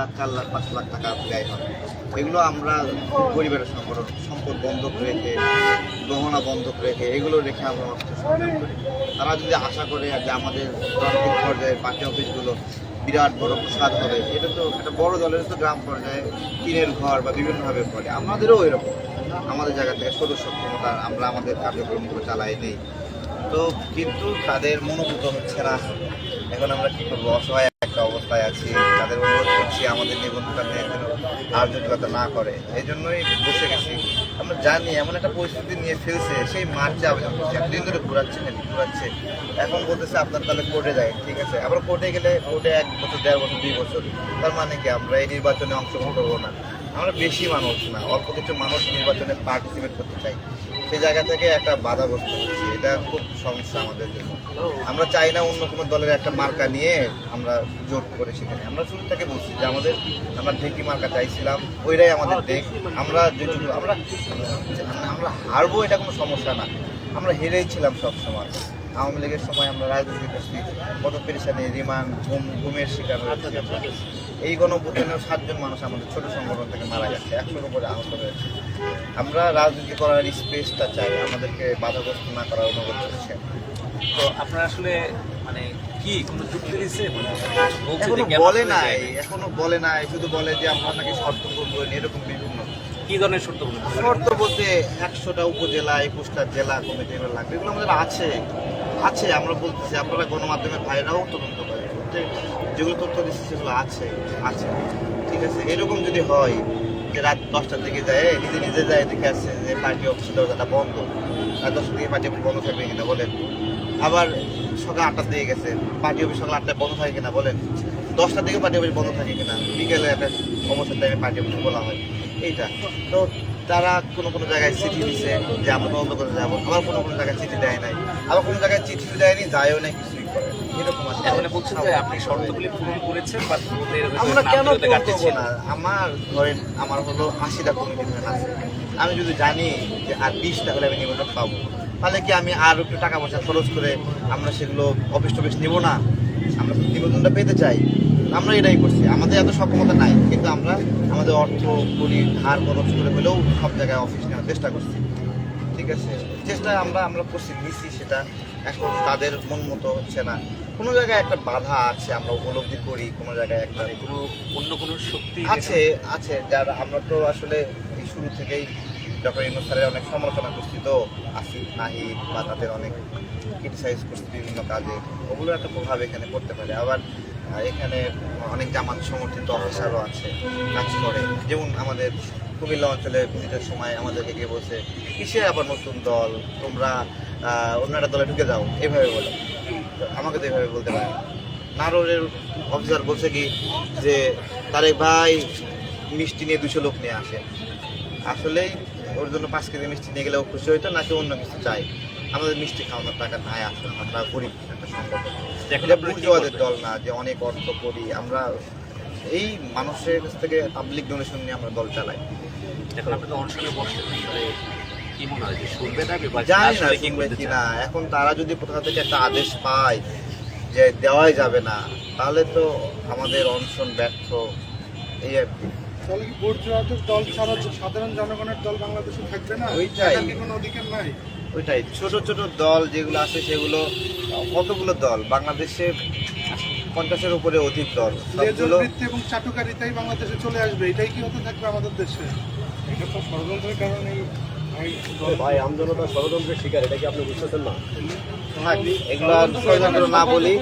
লাখ, চার লাখ, পাঁচ লাখ টাকা ব্যয় হয়। এগুলো আমরা পরিবারের সম্পদ সম্পদ বন্ধক রেখে, গহনা বন্ধক রেখে, এগুলো রেখে আমরা অর্থ সঞ্চয় করি। তারা যদি আশা করে যে আমাদের প্রান্তিক পর্যায়ে পার্টি অফিসগুলো বিরাট বড় প্রসাদ হবে, এটা তো একটা বড় দলের তো গ্রাম পর্যায়ে টিনের ঘর বা বিভিন্নভাবে করে আমাদেরও এরকম আমাদের জায়গা থেকে সদস্য ক্ষমতা আমরা আমাদের কার্যক্রমগুলো চালাই নেই। তো কিন্তু তাদের মনোভূত হচ্ছে না। এখন আমরা কী করব? অসহায় একটা অবস্থায় আছি, তাদের অনুরোধ করছি আমাদের নিবন্ধনটা যেন আর জটিলতা না করে। এই জন্যই বসে গেছি। আমরা জানি এমন একটা পরিস্থিতি নিয়ে ফেলছে, সেই মার্চে আবেদন করছে, এতদিন ধরে ঘুরাচ্ছে ঘুরাচ্ছে। এখন বলতেছে আপনার তাহলে কোর্টে যায় ঠিক আছে? আবার কোর্টে গেলে কোর্টে এক বছর, দেড় বছর, দুই বছর, তার মানে কি আমরা এই নির্বাচনে অংশগ্রহণ করব না? আমরা বেশি মানুষ না, অল্প কিছু মানুষ নির্বাচনে পার্টিসিপেট করতে চাই। সেই জায়গা থেকে একটা বাধাগ্রস্ত হচ্ছে। এটা খুব সমস্যা আমাদের জন্য। আমরা চাই না অন্য কোনো দলের একটা মার্কা নিয়ে আমরা জোট করে সেখানে। আমরা শুরু থেকে বলছি যে আমাদের আমরা ঢেকি মার্কা চাইছিলাম ওইটাই আমাদের দেখ আমরা যেটুকু আমরা আমরা হারবো এটা কোনো সমস্যা না। আমরা হেরেই ছিলাম সব সময় আওয়ামী লীগের সময় আমরা রাজনীতি করছি। কত পেরেশানি রিমান্ড ঘুম ঘুমের শিকার হয়েছে। এই গণভূতানেও সাতজন মানুষ আমাদের ছোট সংগঠন থেকে মারা গেছে। একশোর উপরে আহত হয়েছে। আমরা রাজনীতি করার স্পেসটা চাই। আমাদেরকে বাধাগ্রস্ত না করার অনুরোধ করছে। তো আপনারা আসলে মানে কি কোনো চুক্তি দিচ্ছে মানে বলে নাই এখনও বলে নাই শুধু বলে যে আমরা নাকি শর্ত করব এরকম বিভিন্ন। কি ধরনের শর্ত বলুন শর্ত বলতে একশোটা উপজেলা একুশটা জেলা কমিটি এগুলো লাগবে। এগুলো আমাদের আছে। আছে আমরা বলতেছি আপনারা গণমাধ্যমের ভাইরাও তদন্ত করে প্রত্যেক যেগুলো তথ্য দিচ্ছে সেগুলো আছে আছে। ঠিক আছে? এরকম যদি হয় যে রাত দশটার দিকে যায় নিজে নিজে যায় দেখে আসছে যে পার্টি অফিসের দরজাটা বন্ধ। রাত দশটার দিকে পার্টি অফিস বন্ধ থাকবে কিনা বলেন। আবার সকাল আটটার দিকে গেছে পার্টি অফিস সকাল আটটায় বন্ধ থাকে কিনা বলেন। দশটার দিকে পার্টি অফিস বন্ধ থাকে কিনা? বিকেলে একটা অবসর টাইমে পার্টি অফিস খোলা হয়। এইটা। তো তারা কোনো কোনো জায়গায় চিঠি দিছে যে, আমরা তদন্ত করে যাব। আবার কোনো কোনো জায়গায় চিঠি দেয় নাই। আবার কোনো জায়গায় চিঠি দেয়নি, যায়ও নাই আছে এখন বলছেন যে আপনি শর্তগুলি পূরণ করেছেন বা আমরা কেন করব না? আমার ধরেন আমার হলো আশিটা কমিটি আছে। আমি যদি জানি যে আর বিশটা হলে আমি নিবন্ধন পাবো। তাহলে কি আমি আর একটু টাকা পয়সা খরচ করে আমরা সেগুলো অফিস টফিস নিবো না? আমরা তো নিবন্ধনটা পেতে চাই। আমরা এটাই করছি। আমাদের এত সক্ষমতা নাই কিন্তু আমরা আমাদের অর্থ করি ধার খরচ করে হলেও সব জায়গায় অফিস নেওয়ার চেষ্টা করছি। ঠিক আছে? চেষ্টা আমরা আমরা করছি নিছি সেটা। এখন তাদের মন মতো হচ্ছে না। কোনো জায়গায় একটা বাধা আছে আমরা উপলব্ধি করি কোনো জায়গায় একটা মানে কোনো অন্য কোনো শক্তি আছে আছে যারা আমরা তো আসলে এই শুরু থেকেই ডক্টর ইনু স্যারের অনেক সমালোচনা করছি তো আসিফ নাহিদ বা তাদের অনেক ক্রিটিসাইজ করছি বিভিন্ন কাজে। ওগুলো একটা প্রভাব এখানে পড়তে পারে। আবার এখানে অনেক জামাত সমর্থিত অফিসারও আছে কাজ করে। যেমন আমাদের কুমিল্লা অঞ্চলে ভিজিটের সময় আমাদেরকে গিয়ে বলছে কিসে আবার নতুন দল? তোমরা অন্য একটা দলে ঢুকে যাও। এইভাবে বলে। আমাকে তো এইভাবে বলতে পারে না। নাটোরের অফিসার বলছে কি যে তারেক ভাই মিষ্টি নিয়ে দুশো লোক নিয়ে আসে। আসলেই ওর জন্য পাঁচ কেজি মিষ্টি নিয়ে গেলে ও খুশি হইতো নাকি অন্য কিছু চাই আমাদের মিষ্টি খাওয়ানোর টাকা নাই আসলে আমরা গরিব একটা সংগঠন এটা বুর্জোয়াদের দল না যে অনেক অর্থ করি আমরা এই মানুষের কাছ থেকে পাবলিক ডোনেশন নিয়ে আমরা দল চালাই। এখন আপনি তো বসছেন কি মনে হয়? যে শুনবে না জানি না শুনবে কি না এখন তারা যদি কোথা থেকে একটা আদেশ পায় যে দেওয়াই যাবে না তাহলে তো আমাদের অনশন ব্যর্থ। এই আর কি। তাহলে কি ভোট দল ছাড়া সাধারণ জনগণের দল বাংলাদেশে থাকবে না? ওইটাই। কোনো অধিকার নাই? ওইটাই। ছোট ছোট দল যেগুলো আছে সেগুলো কতগুলো দল? বাংলাদেশে পঞ্চাশের উপরে অধিক দল। এবং চাটুকারিতাই বাংলাদেশে চলে আসবে। এটাই কি হতে থাকবে আমাদের দেশে? এটা তো ষড়যন্ত্রের কারণে ভাই আমজনতা ষড়যন্ত্রের শিকার এটা কি আপনি বুঝতেছেন না? এগুলা ষড়যন্ত্র না বলি।